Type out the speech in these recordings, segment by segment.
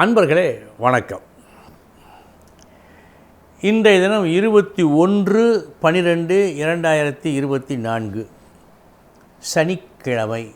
அன்பர்களே வணக்கம். இன்றைய தினம் இருபத்தி ஒன்று பனிரெண்டு இரண்டாயிரத்தி இருபத்தி நான்கு. சனிக்கிழமை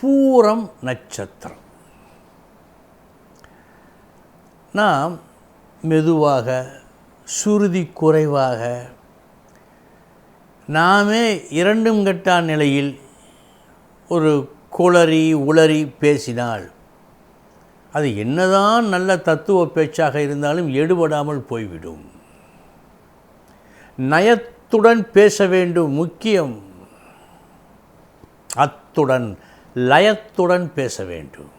பூரம் நட்சத்திரம். நாம் மெதுவாக சுருதி குறைவாக நாமே இரண்டும் கட்டா நிலையில் ஒரு குளறி உளறி பேசினால் அது என்னதான் நல்ல தத்துவ பேச்சாக இருந்தாலும் எடுபடாமல் போய்விடும். நயத்துடன் பேச வேண்டும் முக்கியம். அத்துடன் லயத்துடன் பேச வேண்டும்.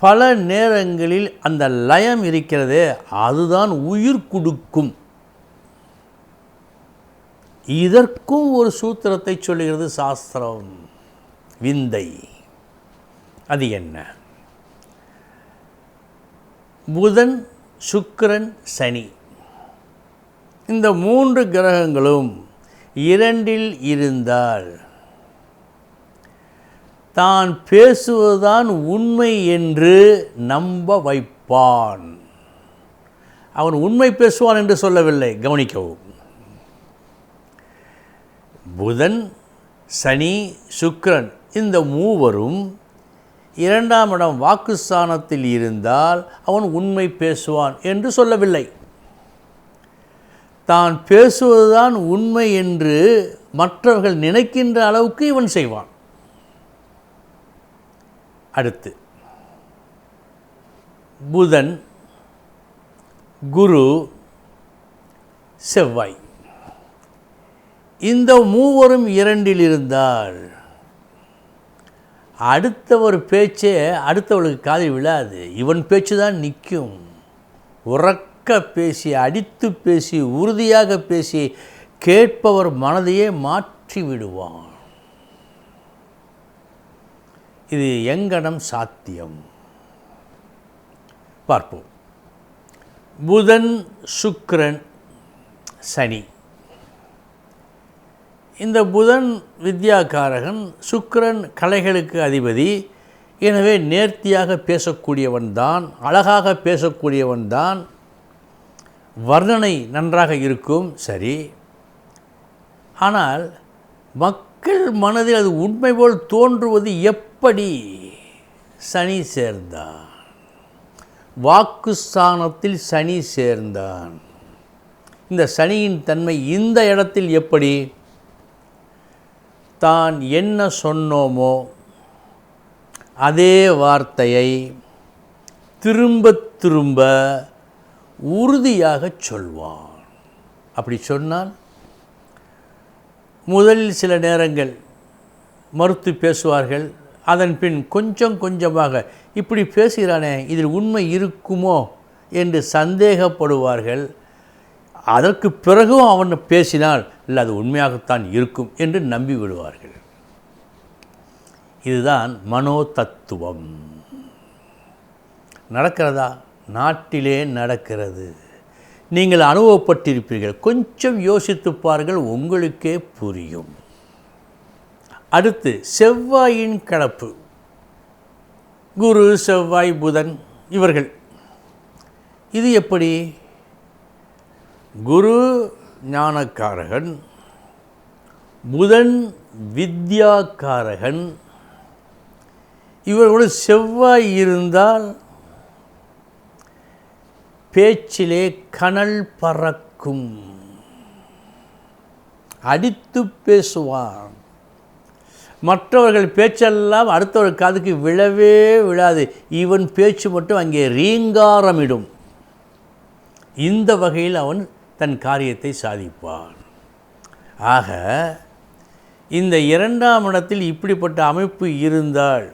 பல நேரங்களில் அந்த லயம் இருக்கிறதே அதுதான் உயிர் கொடுக்கும். இதற்கும் ஒரு சூத்திரத்தை சொல்லுகிறது சாஸ்திரம். விந்தை. அது என்ன? புதன் சுக்கிரன் சனி. இந்த மூன்று கிரகங்களும் இரண்டில் இருந்தால் தான் பேசுவதுதான் உண்மை என்று நம்ப வைப்பான். அவன் உண்மை பேசுவான் என்று சொல்லவில்லை. கவனிக்கவும். புதன் சனி சுக்கிரன் இந்த மூவரும் இரண்டாம் இடம் வாக்குஸ்தானத்தில் இருந்தால் அவன் உண்மை பேசுவான் என்று சொல்லவில்லை. தான் பேசுவதுதான் உண்மை என்று மற்றவர்கள் நினைக்கின்ற அளவுக்கு இவன் செய்வான். அடுத்து புதன் குரு செவ்வாய். இந்த மூவரும் இரண்டில் இருந்தால் அடுத்தவர் பேச்சே அடுத்தவளுக்கு காதில் விழாது. இவன் பேச்சு தான் நிற்கும். உறக்க பேசி அடித்து பேசி உறுதியாக பேசி கேட்பவர் மனதையே மாற்றி விடுவான் இது எங்கனம் சாத்தியம்? பார்ப்போம். புதன் சுக்கிரன் சனி. இந்த புதன் வித்யாகாரகன் சுக்கிரன் கலைகளுக்கு அதிபதி. எனவே நேர்த்தியாக பேசக்கூடியவன் தான் அழகாக பேசக்கூடியவன் தான். வர்ணனை நன்றாக இருக்கும் சரி. ஆனால் மக்கள் மனதில் அது உண்மை போல் தோன்றுவது எப்படி? சனி சேர்ந்தான். வாக்குஸ்தானத்தில் சனி சேர்ந்தான். இந்த சனியின் தன்மை இந்த இடத்தில் எப்படி? தான் என்ன சொன்னோமோ அதே வார்த்தையை திரும்ப திரும்ப உறுதியாக சொல்வான். அப்படி சொன்னால் முதலில் சில நேரங்கள் மறுத்து பேசுவார்கள் அதன் பின் கொஞ்சம் கொஞ்சமாக இப்படி பேசுகிறானே இதில் உண்மை இருக்குமோ? என்று சந்தேகப்படுவார்கள். அதற்கு பிறகும் அவன் பேசினால் இல்லை அது உண்மையாகத்தான் இருக்கும் என்று நம்பி விடுவார்கள். இதுதான் மனோ தத்துவம் நடக்கிறதா? நாட்டிலே நடக்கிறது. நீங்கள் அனுபவப்பட்டிருப்பீர்கள். கொஞ்சம் யோசித்து பாருங்கள் உங்களுக்கே புரியும். அடுத்து செவ்வாயின் கலப்பு. குரு செவ்வாய் புதன் இவர்கள். இது எப்படி? குரு ஞானக்காரகன் புதன் வித்யாக்காரகன். இவர்களோட செவ்வாய் இருந்தால் பேச்சிலே கனல் பறக்கும். அடித்து பேசுவான். மற்றவர்கள் பேச்செல்லாம் அடுத்தவர் காதுக்கு விழவே விழாது. இவன் பேச்சு மட்டும் அங்கே ரீங்காரமிடும். இந்த வகையில் அவன் தன் காரியத்தை சாதிப்பான். ஆக இந்த இரண்டாம் இடத்தில் இப்படிப்பட்ட அமைப்பு இருந்தால்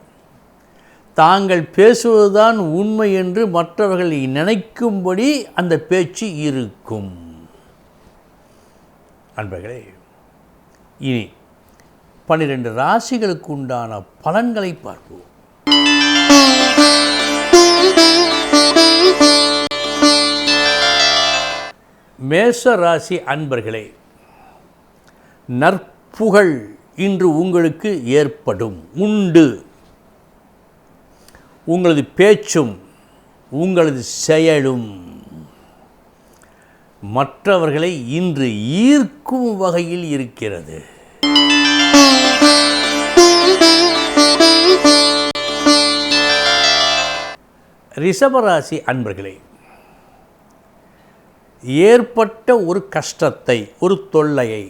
தாங்கள் பேசுவதுதான் உண்மை என்று மற்றவர்கள் நினைக்கும்படி அந்த பேச்சு இருக்கும். அன்பர்களே இனி பன்னிரெண்டு ராசிகளுக்கு உண்டான பலன்களை பார்ப்போம். மேஷ ராசி அன்பர்களே நற்புகழ் இன்று உங்களுக்கு ஏற்படும் உண்டு. உங்களது பேச்சும் உங்களது செயலும். மற்றவர்களை இன்று ஈர்க்கும் வகையில் இருக்கிறது. ரிஷபராசி அன்பர்களே ஏற்பட்ட ஒரு கஷ்டத்தை ஒரு தொல்லையை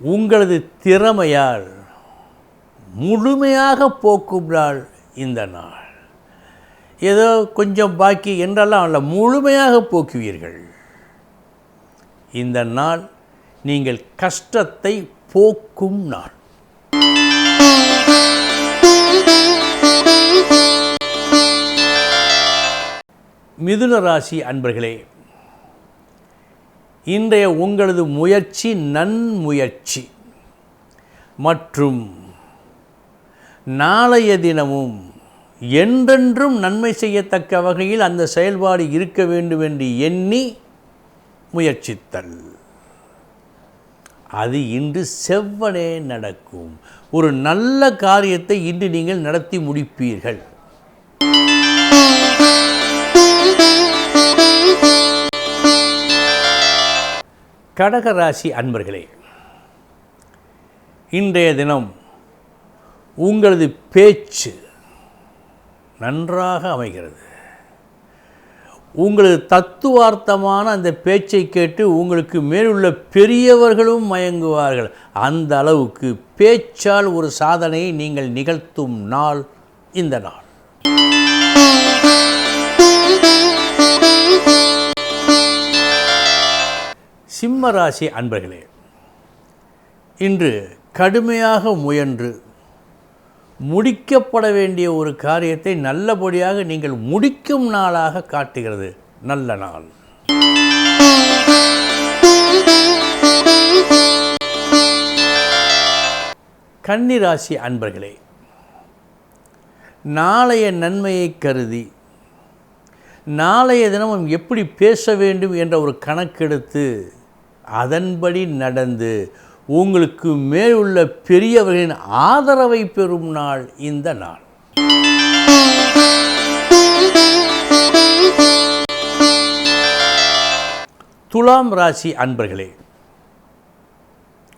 உங்களது திறமையால் முழுமையாக போக்கும் நாள் இந்த நாள். ஏதோ கொஞ்சம் பாக்கி என்றெல்லாம் அல்ல முழுமையாக போக்குவீர்கள். இந்த நாள் நீங்கள் கஷ்டத்தை போக்கும் நாள். மிதுன ராசி அன்பர்களே இன்றைய உங்களது முயற்சி நன்முயற்சி. மற்றும் நாளைய தினமும் என்றென்றும் நன்மை செய்யத்தக்க வகையில் அந்த செயல்பாடு இருக்க வேண்டும் என்று எண்ணி முயற்சித்தல். அது இன்று செவ்வனே நடக்கும். ஒரு நல்ல காரியத்தை இன்று நீங்கள் நடத்தி முடிப்பீர்கள். கடகராசி அன்பர்களே இன்றைய தினம் உங்களது பேச்சு நன்றாக அமைகிறது. உங்களது தத்துவார்த்தமான அந்த பேச்சை கேட்டு உங்களுக்கு மேலுள்ள பெரியவர்களும் மயங்குவார்கள். அந்த அளவுக்கு பேச்சால் ஒரு சாதனையை நீங்கள் நிகழ்த்தும் நாள் இந்த நாள். சிம்ம ராசி அன்பர்களே இன்று கடுமையாக முயன்று முடிக்கப்பட வேண்டிய ஒரு காரியத்தை நல்லபடியாக நீங்கள் முடிக்கும் நாளாக காட்டுகிறது. நல்ல நாள். கன்னிராசி அன்பர்களே நாளைய நன்மையை கருதி நாளைய தினமும் எப்படி பேச வேண்டும் என்ற ஒரு கணக்கெடுத்து அதன்படி நடந்து உங்களுக்கு மேல் உள்ள பெரியவர்களின் ஆதரவை பெறும் நாள் இந்த நாள். துலாம் ராசி அன்பர்களே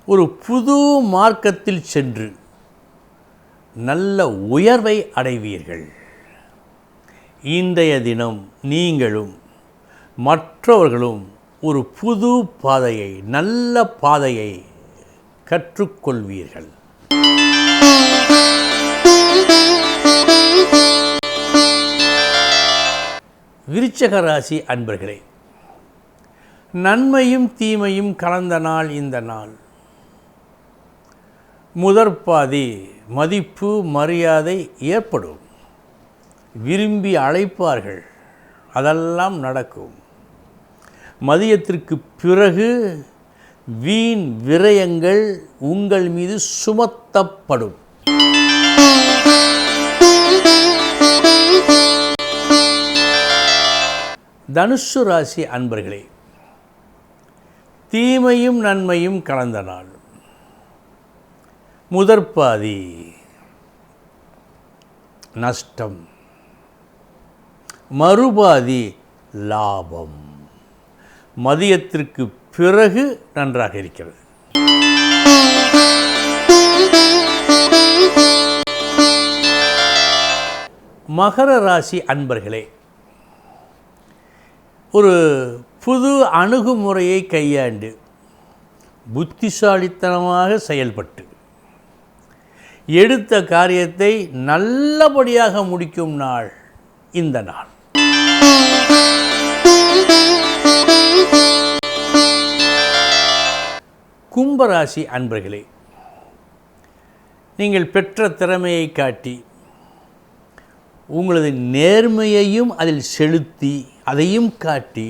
ஒரு புது மார்க்கத்தில் சென்று நல்ல உயர்வை அடைவீர்கள். இன்றைய தினம் நீங்களும் மற்றவர்களும் ஒரு புது பாதையை நல்ல பாதையை கற்றுக்கொள்வீர்கள். விருச்சக ராசி அன்பர்களே நன்மையும் தீமையும் கலந்த நாள் இந்த நாள். முதற்பாதி மதிப்பு மரியாதை ஏற்படும். விரும்பி அழைப்பார்கள் அதெல்லாம் நடக்கும். மதியத்திற்கு பிறகு வீண் விரயங்கள் உங்கள் மீது சுமத்தப்படும். தனுசு ராசி அன்பர்களே தீமையும் நன்மையும் கலந்த நாள். முதற்பாதி நஷ்டம். மறுபாதி லாபம். மதியத்திற்கு பிறகு நன்றாக இருக்கிறது. மகர ராசி அன்பர்களே ஒரு புது அணுகுமுறையை கையாண்டு புத்திசாலித்தனமாக செயல்பட்டு எடுத்த காரியத்தை நல்லபடியாக முடிக்கும் நாள் இந்த நாள். கும்பராசி அன்பர்களே நீங்கள் பெற்ற திறமையை காட்டி உங்களது நேர்மையையும் அதில் செலுத்தி அதையும் காட்டி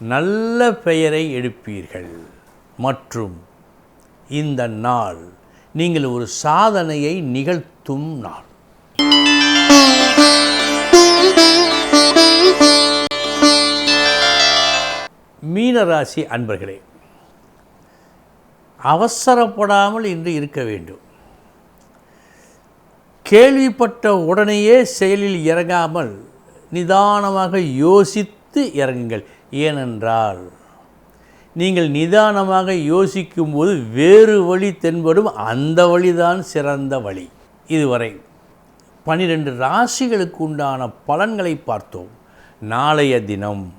நல்ல பெயரை எடுப்பீர்கள். மற்றும் இந்த நாள் நீங்கள் ஒரு சாதனையை நிகழ்த்தும் நாள். மீனராசி அன்பர்களே அவசரப்படாமல் இன்று இருக்க வேண்டும். கேள்விப்பட்ட உடனேயே செயலில் இறங்காமல் நிதானமாக யோசித்து இறங்குங்கள். ஏனென்றால் நீங்கள் நிதானமாக யோசிக்கும்போது வேறு வழி தென்படும். அந்த வழிதான் சிறந்த வழி. இதுவரை பனிரெண்டு ராசிகளுக்கு உண்டான பலன்களை பார்த்தோம். நாளைய தினம்